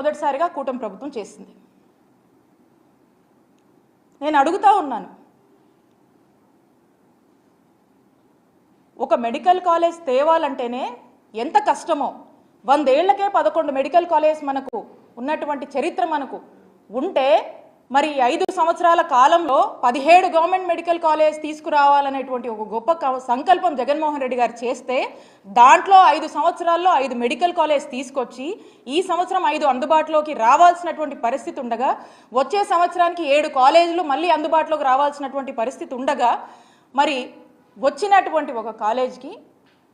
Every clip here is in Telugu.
మొదటిసారిగా కూటమి ప్రభుత్వం చేసింది. నేను అడుగుతా ఉన్నాను. ఒక మెడికల్ కాలేజ్ తేవాలంటేనే ఎంత కష్టమో. వందేళ్ళకే పదకొండు మెడికల్ కాలేజ్ మనకు ఉన్నటువంటి చరిత్ర మనకు ఉంటే మరి ఐదు సంవత్సరాల కాలంలో పదిహేడు గవర్నమెంట్ మెడికల్ కాలేజ్ తీసుకురావాలనేటువంటి ఒక గొప్ప క- సంకల్పం జగన్మోహన్ రెడ్డి గారు చేస్తే దాంట్లో ఐదు సంవత్సరాల్లో ఐదు మెడికల్ కాలేజ్ తీసుకొచ్చి ఈ సంవత్సరం ఐదు అందుబాటులోకి రావాల్సినటువంటి పరిస్థితి ఉండగా వచ్చే సంవత్సరానికి ఏడు కాలేజీలు మళ్ళీ అందుబాటులోకి రావాల్సినటువంటి పరిస్థితి ఉండగా మరి వచ్చినటువంటి ఒక కాలేజ్కి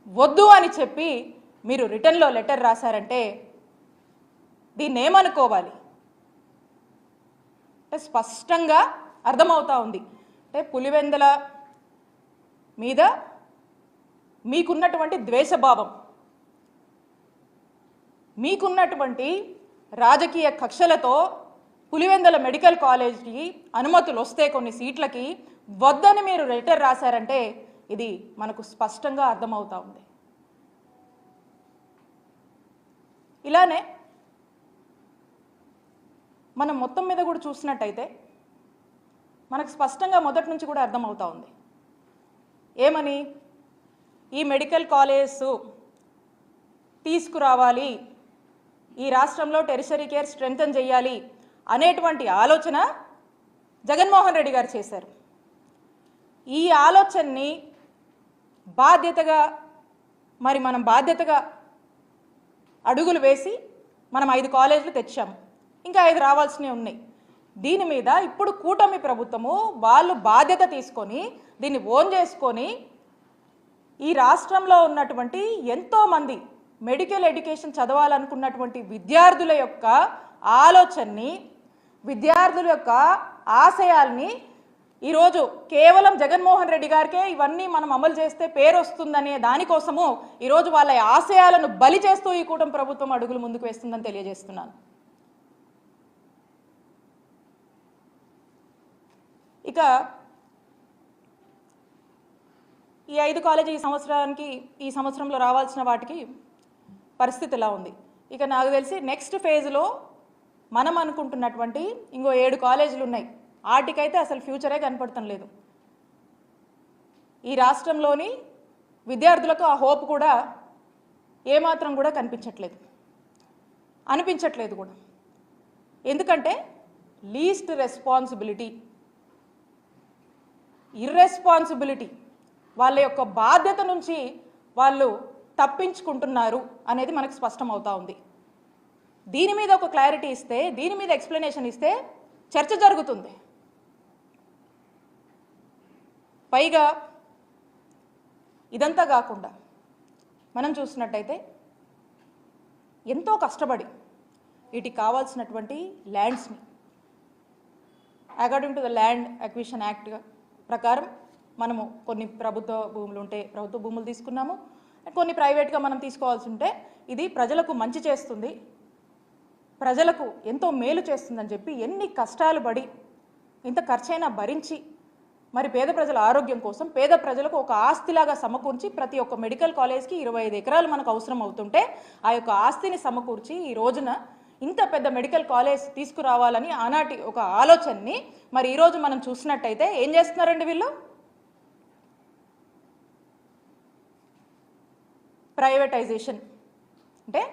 వద్దు అని చెప్పి మీరు రిటర్న్లో లెటర్ రాశారంటే దీన్ని ఏమనుకోవాలి అంటే స్పష్టంగా అర్థమవుతా ఉంది. అంటే పులివెందల మీద మీకున్నటువంటి ద్వేషభావం మీకున్నటువంటి రాజకీయ కక్షలతో పులివెందల మెడికల్ కాలేజ్కి అనుమతులు వస్తే కొన్ని సీట్లకి వద్దని మీరు లెటర్ రాశారంటే ఇది మనకు స్పష్టంగా అర్థమవుతా ఉంది. ఇలానే మనం మొత్తం మీద కూడా చూసినట్టయితే మనకు స్పష్టంగా మొదటి నుంచి కూడా అర్థమవుతా ఉంది. ఏమని? ఈ మెడికల్ కాలేజ్ తీసుకురావాలి ఈ రాష్ట్రంలో టెరిషరీ కేర్ స్ట్రెంగ్తన్ చేయాలి అనేటువంటి ఆలోచన జగన్మోహన్ రెడ్డి గారు చేశారు. ఈ ఆలోచనని బాధ్యతగా మరి మనం బాధ్యతగా అడుగులు వేసి మనం ఐదు కాలేజీలు తెచ్చాము. ఇంకా ఐదు రావాల్సినవి ఉన్నాయి. దీని మీద ఇప్పుడు కూటమి ప్రభుత్వము వాళ్ళు బాధ్యత తీసుకొని దీన్ని ఓన్ చేసుకొని ఈ రాష్ట్రంలో ఉన్నటువంటి ఎంతోమంది మెడికల్ ఎడ్యుకేషన్ చదవాలనుకున్నటువంటి విద్యార్థుల యొక్క ఆలోచనని విద్యార్థుల యొక్క ఆశయాల్ని ఈరోజు కేవలం జగన్మోహన్ రెడ్డి గారికే ఇవన్నీ మనం అమలు చేస్తే పేరు వస్తుందనే దానికోసము ఈరోజు వాళ్ళ ఆశయాలను బలి చేస్తూ ఈ కూటమి ప్రభుత్వం అడుగులు ముందుకు వేస్తుందని తెలియజేస్తున్నాను. ఇక ఈ ఐదు కాలేజీ ఈ సంవత్సరానికి ఈ సంవత్సరంలో రావాల్సిన వాటికి పరిస్థితి ఇలా ఉంది. ఇక నాకు తెలిసి నెక్స్ట్ ఫేజ్లో మనం అనుకుంటున్నటువంటి ఇంకో ఏడు కాలేజీలు ఉన్నాయి. వాటికైతే అసలు ఫ్యూచరే కనపడటం లేదు. ఈ రాష్ట్రంలోని విద్యార్థులకు ఆ హోప్ కూడా ఏమాత్రం కూడా కనిపించట్లేదు. అనిపించట్లేదు కూడా. ఎందుకంటే లీస్ట్ రెస్పాన్సిబిలిటీ ఇర్రెస్పాన్సిబిలిటీ వాళ్ళ యొక్క బాధ్యత నుంచి వాళ్ళు తప్పించుకుంటున్నారు అనేది మనకు స్పష్టం అవుతా ఉంది. దీని మీద ఒక క్లారిటీ ఇస్తే దీని మీద ఎక్స్ప్లెనేషన్ ఇస్తే చర్చ జరుగుతుంది. పైగా ఇదంతా కాకుండా మనం చూసినట్టయితే ఎంతో కష్టపడి వీటికి కావాల్సినటువంటి ల్యాండ్స్ని according to the land acquisition యాక్ట్గా ప్రకారం మనము కొన్ని ప్రభుత్వ భూములు ఉంటే ప్రభుత్వ భూములు తీసుకున్నాము. కొన్ని ప్రైవేట్గా మనం తీసుకోవాల్సి ఉంటే ఇది ప్రజలకు మంచి చేస్తుంది. ప్రజలకు ఎంతో మేలు చేస్తుందని చెప్పి ఎన్ని కష్టాలు పడి ఇంత ఖర్చైనా భరించి మరి పేద ప్రజల ఆరోగ్యం కోసం పేద ప్రజలకు ఒక ఆస్తిలాగా సమకూర్చి ప్రతి ఒక్క మెడికల్ కాలేజ్కి ఇరవై ఐదు ఎకరాలు మనకు అవసరం అవుతుంటే ఆ యొక్క ఆస్తిని సమకూర్చి ఈ రోజున ఇంత పెద్ద మెడికల్ కాలేజ్ తీసుకురావాలని ఆనాటి ఒక ఆలోచనని మరి ఈరోజు మనం చూసినట్టయితే ఏం చేస్తున్నారండి వీళ్ళు? ప్రైవేటైజేషన్. అంటే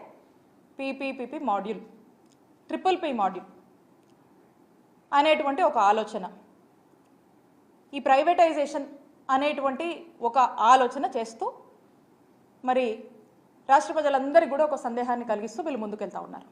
PPPP module. Triple P module అనేటువంటి ఒక ఆలోచన. ఈ ప్రైవేటైజేషన్ అనేటువంటి ఒక ఆలోచన చేస్తూ మరి రాష్ట్ర ప్రజలందరికీ కూడా ఒక సందేహాన్ని కలిగిస్తూ వీళ్ళు ముందుకెళ్తా ఉన్నారు.